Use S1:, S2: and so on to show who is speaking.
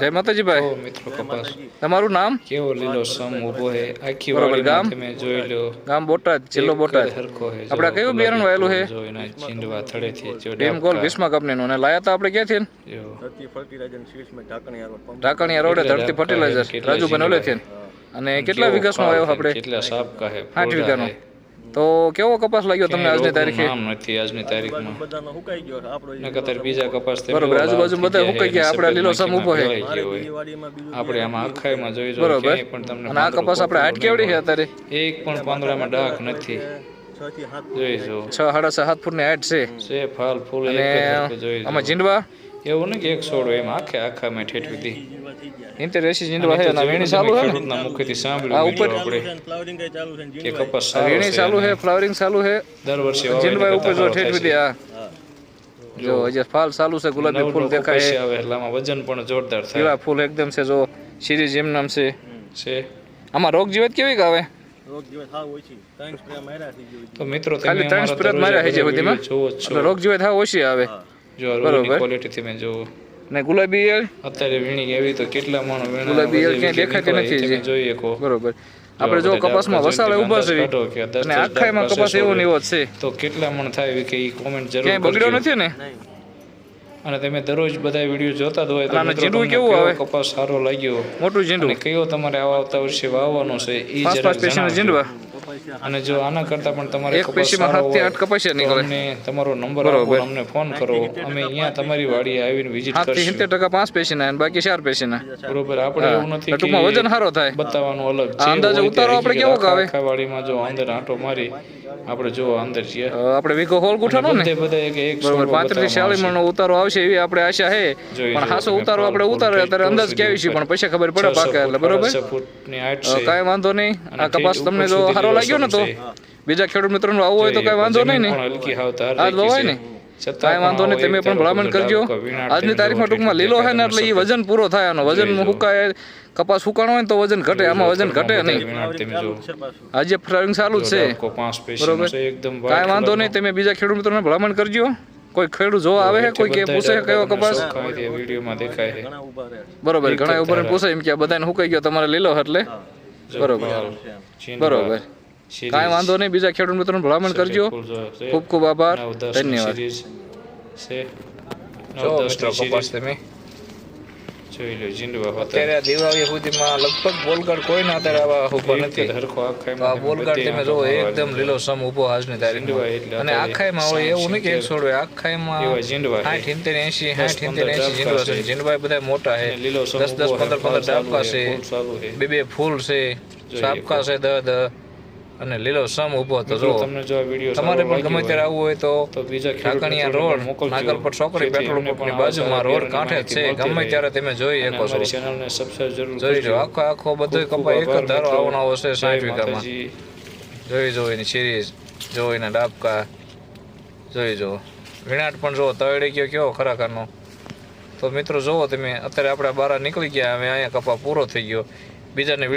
S1: જય માતાજી. ભાઈ
S2: મિત્રો કપાસ
S1: તમારું નામ?
S2: કેવો લીલો સમ ઊભો હે? આખી
S1: વાળી ગામ?
S2: તમે જોઈ લો.
S1: ગામ બોટાદ જિલ્લો બોટાદ.
S2: હરખો હે
S1: આપડા કયું બિયારણ વાયેલું છે?
S2: જો એના ચીંડવા થડેથી જો
S1: ટીમ ગોલ
S2: વિસ્મા
S1: ભીષ્મા કંપનીનું. ને લાયા તા આપણે ક્યાંથી?
S2: થી
S3: ધરતી ફર્ટિલાઇઝર સીડ્સ મે ઢાંકણી આરો પંપ.
S1: ઢાકણિયા રોડે ધરતી ફર્ટિલાઇઝર. રાજુભાઈ ઓલે છે અને કેટલા વિકાસ
S2: નો
S1: આવ્યો આપણે?
S2: કેટલા સાપ કહે
S1: આઠ
S2: ફૂલડા
S1: વીઘાનો.
S2: છે.
S1: તો કેવો કપાસ લાગ્યો તમને આજની તારીખે?
S2: નામ નથી આજની તારીખમાં.
S3: બધાનો હુકાઈ ગયો આપણો
S2: નકતર બીજા કપાસ તમે
S1: બરોબર, આજુબાજુ બધા હુકાઈ
S2: ગયા
S1: આપણે લીલો સમ ઊભો છે.
S2: આપણે આમાં આખાઈમાં જોઈ જો
S1: બરોબર.
S2: પણ તમને
S1: અને આ કપાસ આપણે હાટ કેવડી છે અત્યારે?
S2: એક પણ પાંદડામાં ડાક નથી. જોઈ જો.
S1: છ સાડા છ સાત ફૂટની હાઈટ છે.
S2: છે ફાલ ફૂલ એક જોઈ
S1: આમાં જીંડવા?
S2: એવું ને કે એક છોડો એમ આખે આખા મેં ઠેઠવી હતી
S3: જીવા થઈ ગયા
S1: ઇન્ટર એસી છે અને વીણી ચાલુ છે ને
S2: ખેડૂતના મુખેથી
S1: આ
S2: સાંભળ્યું
S1: ઉપર-
S2: આપણે
S3: ફ્લાવરિંગ કઈ ચાલુ છે
S2: કે
S3: જીંડવા
S2: કપાસ
S1: વીણી ચાલુ છે ફ્લાવરિંગ ચાલુ છે
S2: દર વર્ષે
S1: ઝીંડવા ઉપર જો ઠેઠ દે આ જો હજી ફાલ ચાલુ છે ગુલાબી ફૂલ દેખાય છે
S2: હવે એટલામાં વજન પણ જોરદાર થાય
S1: પીળા ફૂલ એકદમ છે જો સિરીઝ એમ નામ છે
S2: છે
S1: આમાં રોગ જીવત કેવી આવે
S3: સ્પ્રે
S2: તો મિત્રો તમે
S1: ખાલી ત્રણ
S2: દરરોજ
S1: માર્યા છે. બધીમાં રોગ જીવત હા ઓછી આવે.
S2: જો આ રોડની
S1: બરોબર.
S2: જોવો.
S1: ને ગુલાબી એ
S2: અત્યારે વીણી એવી તો કેટલા માણો વીણા
S1: ગુલાબી
S2: બધે
S1: ક્યાંય દેખાતી નથી જે
S2: જોઈએ કો.
S1: બરોબર. આપણે જો કપાસમાં
S2: વસાવે
S1: ઊભા છે અને
S2: દસ
S1: કપાસ એવો. ને એવો છે.
S2: તો કેટલા મણ થાય કે ઈ કોમેન્ટ જરૂર
S1: ક્યાંય બગડ્યો નથી ને?
S2: અને તમે દરરોજ બધા વીડિયો જોતા જ હોય તો
S1: જીંડું કેવું આવે?
S2: કપાસ સારો લાગ્યો?
S1: મોટું ઝીંડું
S2: કયો તમારે આવા આવતા વર્ષે વાવવાનો છે? ઈ
S1: જરા
S2: જરાક અને જો આના કરતા પણ તમારે
S1: એક પેશીમાં
S2: હાથથી
S1: આઠ કપાસિયા નીકળે
S2: અમને તમારો નંબર. આપો અમને ફોન કરો. અમે અહીંયા તમારી વાડીએ આવીને વિઝિટ
S1: કરીશું
S2: કરશું.
S1: સિત્તેર ટકા પાંચ પેશીના અને બાકી ચાર પેશીના.
S2: બરોબર આપણે એવું નથી
S1: કે ટૂંકમાં વજન સારો થાય.
S2: બતાવવાનું અલગ
S1: છે. અંદાજે ઉતારો આપણે કેવો
S2: કાવે વાડીમાં જો અંદર આંટો મારી આપણે જો અંદર છીએ
S1: આપણે વીઘો હોલ ગુઠાનો ને?
S2: બધે એક એક
S1: બરોબર
S2: છોડવો
S1: પાંત્રીસથી ચાલીસ
S2: બતાવવામાં
S1: મણનો ઉતારો આવશે એવી આપણે આશા છે પણ હાસો ઉતારો આપણે ઉતારે
S2: ફૂલ
S1: અત્યારે અંદાજ કેવી છે? પણ પછી ખબર પડે. પાકે એટલે બરોબર. કાંઈ વાંધો નહીં. આ કપાસ તમને જો સારો લાગ્યો ને તો? બીજા ખેડૂત મિત્રોને આવવું હોય તો કઈ વાંધો નહીં ને?
S2: જમીન પણ હલકી હાવ તાર
S1: આ
S2: રાખી
S1: લવાય ને? કાંઈ વાંધો નહીં તમે પણ ભલામણ કરજો. આજની તારીખમાં ટૂંકમાં લીલો છે ને એટલે એ વજન પૂરો થાય આનો. વજન હુકાય કપાસ સુકાણો હોય ને તો વજન ઘટે. આમાં વજન ઘટે નહીં.
S2: જો.
S1: આજે ફ્લાવરિંગ ચાલુ જ છે. બરોબર. કાંઈ વાંધો નહીં તમે બીજા ખેડૂત મિત્રોને ભલામણ કરજો. કોઈ ખેડૂત જોવા આવે છે કોઈ કે પૂછે કયો કપાસ?
S2: વિડીયોમાં દેખાય છે.
S1: બરોબર ઘણા ઉપર. પૂછે એમ કે બધાને હુકાઈ ગયો તમારે લીલો એટલે? બરોબર. બરોબર. કાંઈ વાંધો નહીં બીજા ખેડૂત મિત્રોને ભલામણ કરજો. ખૂબ ખૂબ આભાર. ધન્યવાદ.
S2: series છે. નવ
S1: જો મિત્રો કપાસ તમે.
S2: જોઈ લો જીંડવા હોતા.
S1: અત્યારે દિવાળી સુધીમાં લગભગ બોલગાડ કોઈને અત્યારે આવા
S2: ઊભા
S1: નથી. તો આ બોલગાડ તમે જો એકદમ લીલો સમ ઊભો આજની
S2: જીંડવા
S1: અને આખાઈમાં હોય એવું નહીં કે એક છોડ હોય આખાઈમાં
S2: એવા જીંડવા છે.
S1: સાઠ ઇંતેર એસી સાઠ ઇંતેર એસી જીંડવા છે.
S2: છે.
S1: જીંડવા બધા મોટા છે.
S2: અને લીલો સમ
S1: દસ દસ પંદર પંદર ડાબકા
S2: છે.
S1: બે બે ફૂલ છે. સાપકા છે દ દ અને લીલો સમ ઊભો
S2: હતો
S1: જો
S2: તમને જો વિડિયો
S1: તમારે પણ ગમે ત્યારે આવવું હોય તો
S2: બીજા
S1: ઢાકણિયા રોડ નાગલપટ ચોકડી પેટ્રોલ પંપની બાજુમાં રોડ કાંઠે છે. ગમે ત્યારે તમે જોઈ શકો છો.
S2: ચેનલને સબસ્ક્રાઇબ જરૂર
S1: જોઈ આખો આખો બધો
S2: ખૂબ
S1: એક જ ધારો આવવાનો
S2: જય
S1: સાઠ વીઘામાં. જોઈ જો એની સિરીઝ જો એના ડાબકા. જોઈ જો વિણાટ પણ જો તળી ગયો કેવો ખરાખરનો તો મિત્રો જુઓ તમે. અત્યારે આપણે બહાર નીકળી ગયા હવે અહીંયા કપા પૂરો થઈ ગયો. બીજાને વીડિયો